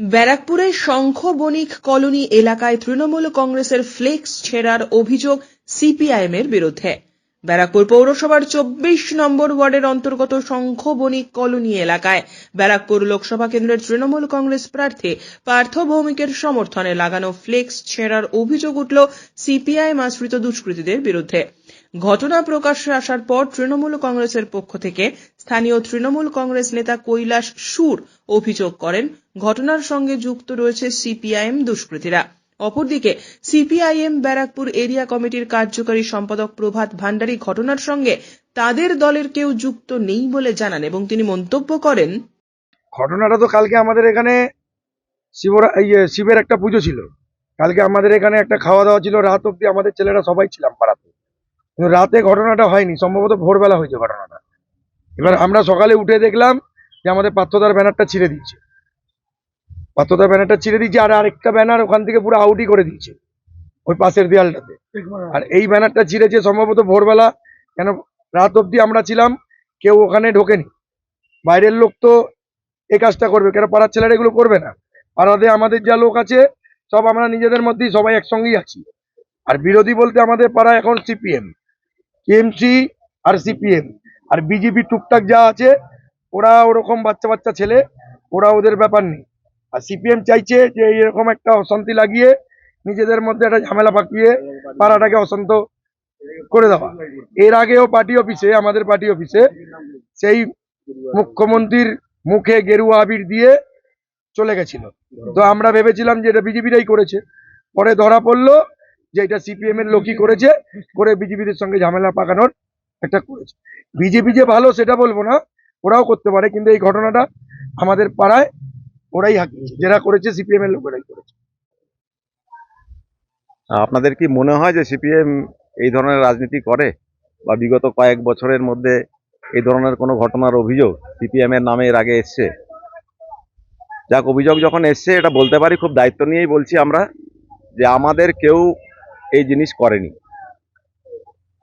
ব্যারাকপুরের শঙ্খ বণিক কলোনি এলাকায় তৃণমূল কংগ্রেসের ফ্লেক্স ছেঁড়ার অভিযোগ সিপিআইএম এর বিরুদ্ধে। ব্যারাকপুর পৌরসভার চব্বিশ নম্বর ওয়ার্ডের অন্তর্গত শঙ্খ বণিক কলোনি এলাকায় ব্যারাকপুর লোকসভা কেন্দ্রের তৃণমূল কংগ্রেস প্রার্থী পার্থ ভৌমিকের সমর্থনে লাগানো ফ্লেক্স ছেঁড়ার অভিযোগ উঠল সিপিআইএম আশ্রিত দুষ্কৃতীদের বিরুদ্ধে। ঘটনা প্রকাশ্যে আসার পর তৃণমূল কংগ্রেসের পক্ষ থেকে স্থানীয় তৃণমূল কংগ্রেস নেতা কৈলাস সুর অভিযোগ করেন, ঘটনার সঙ্গে যুক্ত রয়েছে সিপিআইএম দুষ্কৃতীরা। অপরদিকে, সিপিআইএম ব্যারাকপুর এরিয়া কমিটির কার্যকারী সম্পাদক প্রভাত ভান্ডারী ঘটনার সঙ্গে তাদের দলের কেউ যুক্ত নেই বলে জানান এবং তিনি মন্তব্য করেন, ঘটনাটা তো কালকে আমাদের এখানে শিবরা ইয়ে শিবের একটা পুজো ছিল। কালকে আমাদের এখানে একটা খাওয়া দাওয়া ছিল, রাত অব্দি আমাদের ছেলেরা সবাই ছিলাম পাড়াতে। কিন্তু রাতে ঘটনাটা হয়নি, সম্ভবত ভোরবেলা হয়েছে ঘটনাটা। এবার আমরা সকালে উঠে দেখলাম যে আমাদের পাত্রদার ব্যানারটা ছিঁড়ে দিচ্ছে পাত্রদার ব্যানারটা ছিঁড়ে দিচ্ছে আর আরেকটা ব্যানার ওখান থেকে পুরো আউটই করে দিচ্ছে ওই পাশের দেয়ালটাতে। আর এই ব্যানারটা ছিঁড়েছে সম্ভবত ভোরবেলা, কেন রাত অব্দি আমরা ছিলাম, কেউ ওখানে ঢোকেনি। বাইরের লোক তো এই কাজটা করবে, কেন পাড়ার ছেলেরা এগুলো করবে না? পাড়াতে আমাদের যা লোক আছে, সব আমরা নিজেদের মধ্যেই সবাই একসঙ্গেই আছি। আর বিরোধী বলতে আমাদের পাড়া এখন সিপিএম। টিএমসি আর সিপিএম। আর বিজেপি টুকটাক যা আছে, ওরা ওরকম বাচ্চা বাচ্চা ছেলে, ওরা ওদের ব্যাপার নেই। আর সিপিএম চাইছে যে এরকম একটা অশান্তি লাগিয়ে নিজেদের মধ্যে একটা ঝামেলা পাকিয়ে পাড়াটাকে অশান্ত করে দেওয়া। এর আগেও পার্টি অফিসে, আমাদের পার্টি অফিসে সেই মুখ্যমন্ত্রীর মুখে গেরুয়া আবির দিয়ে চলে গেছিল। তো আমরা ভেবেছিলাম যে এটা বিজেপিরাই করেছে। পরে ধরা পড়ল যে এটা সিপিএম এর লোকই করেছে, করে বিজেপিদের সঙ্গে ঝামেলা পাকানোর একটা করেছে। বিজেপি যে ভালো সেটা বলব না, ওরাও করতে পারে, কিন্তু এই ঘটনাটা আমাদের পাড়ায় ওরাই হাঁকিয়েছে যারা করেছে সিপিএম এর লোকেরাই করেছে। আপনাদের কি মনে হয় যে সিপিএম এই ধরনের রাজনীতি করে? বা বিগত কয়েক বছরের মধ্যে এই ধরনের কোনো ঘটনার অভিযোগ সিপিএম এর নামে এর আগে এসছে? যাক, অভিযোগ যখন এসছে, এটা বলতে পারি, খুব দায়িত্ব নিয়েই বলছি আমরা যে আমাদের কেউ এই জিনিস করেনি।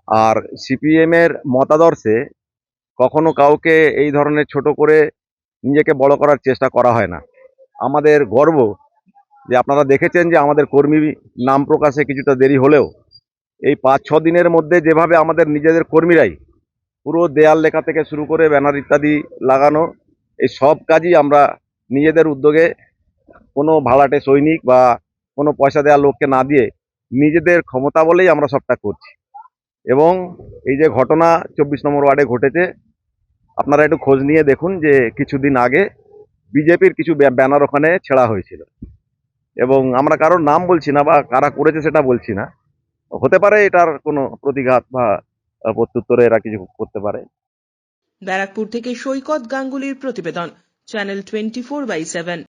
আর সিপিএম এর মতাদর্শে কখনো কাউকে এই ধরনের ছোট করে নিজেকে বড় করার চেষ্টা করা হয় না। আমাদের গর্ব যে আপনারা দেখেছেন যে আমাদের কর্মী নাম প্রকাশে কিছুটা দেরি হলেও এই পাঁচ, ছ দিনের মধ্যে যেভাবে আমাদের নিজেদের কর্মীরাই পুরো দেয়াল লেখা থেকে শুরু করে ব্যানার ইত্যাদি লাগানো, এই সব কাজই আমরা নিজেদের উদ্যোগে কোনো ভাড়াটে সৈনিক বা কোনো পয়সা দেওয়া লোককে না দিয়ে নিজেদের ক্ষমতা বলেই আমরা সবটা করছি। এবং এই যে ঘটনা চব্বিশ নম্বর ওয়ার্ডে ঘটেছে, আপনারা একটু খোঁজ নিয়ে দেখুন যে কিছুদিন আগে বিজেপির কিছু ব্য- ব্যানার ওখানে ছেঁড়া হয়েছিল। এবং আমরা কারোর নাম বলছি না বা কারা করেছে সেটা বলছি না। হতে পারে এটার কোনো প্রতিঘাত বা প্রত্যুত্তরে এরা কিছু করতে পারে। ব্যারাকপুর থেকে সৈকত গাঙ্গুলির প্রতিবেদন, channel twenty four by seven.